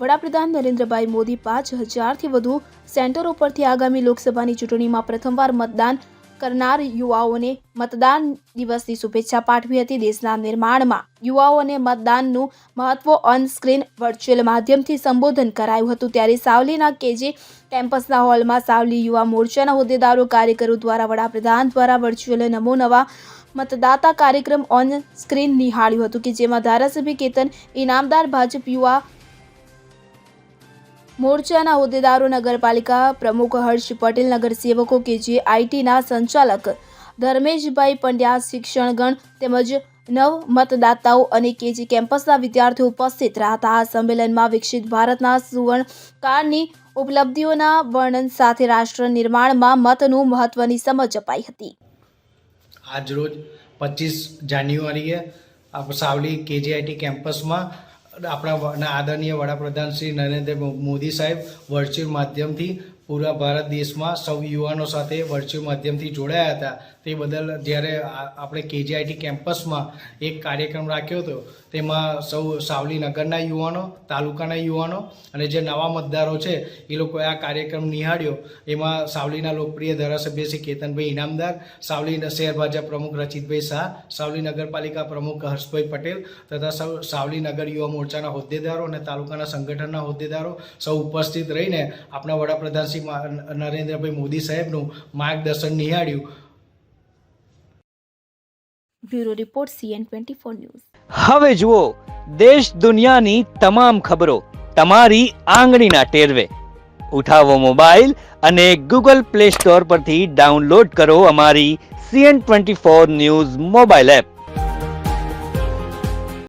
વડાપ્રધાન નરેન્દ્રભાઈ મોદી પાંચ હજારથી વધુ સેન્ટરો પરથી આગામી લોકસભાની ચૂંટણીમાં પ્રથમવાર મતદાન કરનાર યુવાઓને મતદાન દિવસની શુભેચ્છા પાઠવી હતી દેશના નિર્માણમાં. યુવાઓને મતદાનનું મહત્વ ઓન સ્ક્રીન વર્ચ્યુઅલ માધ્યમથી સંબોધન કરાયું હતું. ત્યારે સાવલીના કેજી કેમ્પસના હોલમાં સાવલી યુવા મોરચાના હોદ્દેદારો, કાર્યકરો દ્વારા વડાપ્રધાન દ્વારા વર્ચ્યુઅલ નમો નવા મતદાતા કાર્યક્રમ ઓન સ્ક્રીન નિહાળ્યું હતું કે જેમાં ધારાસભ્ય કેતન, ઇનામદાર ભાજપ યુવા મોરચાના હોદ્દેદારો નગરપાલિકા પ્રમુખ હર્ષ પટેલ નગરસેવકો કે જે આઈટીના સંચાલક ધર્મેશભાઈ પંડ્યા, શિક્ષણગણ તેમજ નવ મતદાતાઓ અને કેજી કેમ્પસના વિદ્યાર્થીઓ ઉપસ્થિત રહ્યા આ સંમેલનમાં વિકસિત ભારતના સુવર્ણકાળની ઉપલબ્ધિઓના વર્ણન સાથે રાષ્ટ્ર નિર્માણમાં મતનું મહત્વની સમજ અપાઈ હતી. આજરોજ પચીસ જાન્યુઆરીએ સાવલી કેજીઆઈટી કેમ્પસમાં આપણા આદરણીય વડાપ્રધાન શ્રી નરેન્દ્ર મોદી સાહેબ વર્ચ્યુઅલ માધ્યમથી પૂરા ભારત દેશમાં સૌ યુવાનો સાથે વર્ચ્યુઅલ માધ્યમથી જોડાયા હતા. તે બદલ જ્યારે આપણે કેજીઆઈટી કેમ્પસમાં એક કાર્યક્રમ રાખ્યો હતો, તેમાં સૌ સાવલી નગરના યુવાનો, તાલુકાના યુવાનો અને જે નવા મતદારો છે, એ લોકોએ આ કાર્યક્રમ નિહાળ્યો. એમાં સાવલીના લોકપ્રિય ધારાસભ્ય શ્રી કેતનભાઈ ઇનામદાર, સાવલી શહેર ભાજપ પ્રમુખ રચિતભાઈ શાહ, સાવલી નગરપાલિકા પ્રમુખ હર્ષભાઈ પટેલ તથા સૌ સાવલી નગર યુવા મોરચાના હોદ્દેદારો અને તાલુકાના સંગઠનના હોદ્દેદારો સૌ ઉપસ્થિત રહીને આપણા વડાપ્રધાન શ્રી મા- નરેન્દ્રભાઈ મોદી સાહેબનું માર્ગદર્શન નિહાળ્યું. Bureau report CN twenty four news. હવે જુઓ દેશ દુનિયાની તમામ ખબરો તમારી આંગળીના ટેરવે. ઉઠાવો મોબાઈલ અને ગૂગલ પ્લે સ્ટોર પરથી ડાઉનલોડ કરો અમારી CN twenty four news mobile app.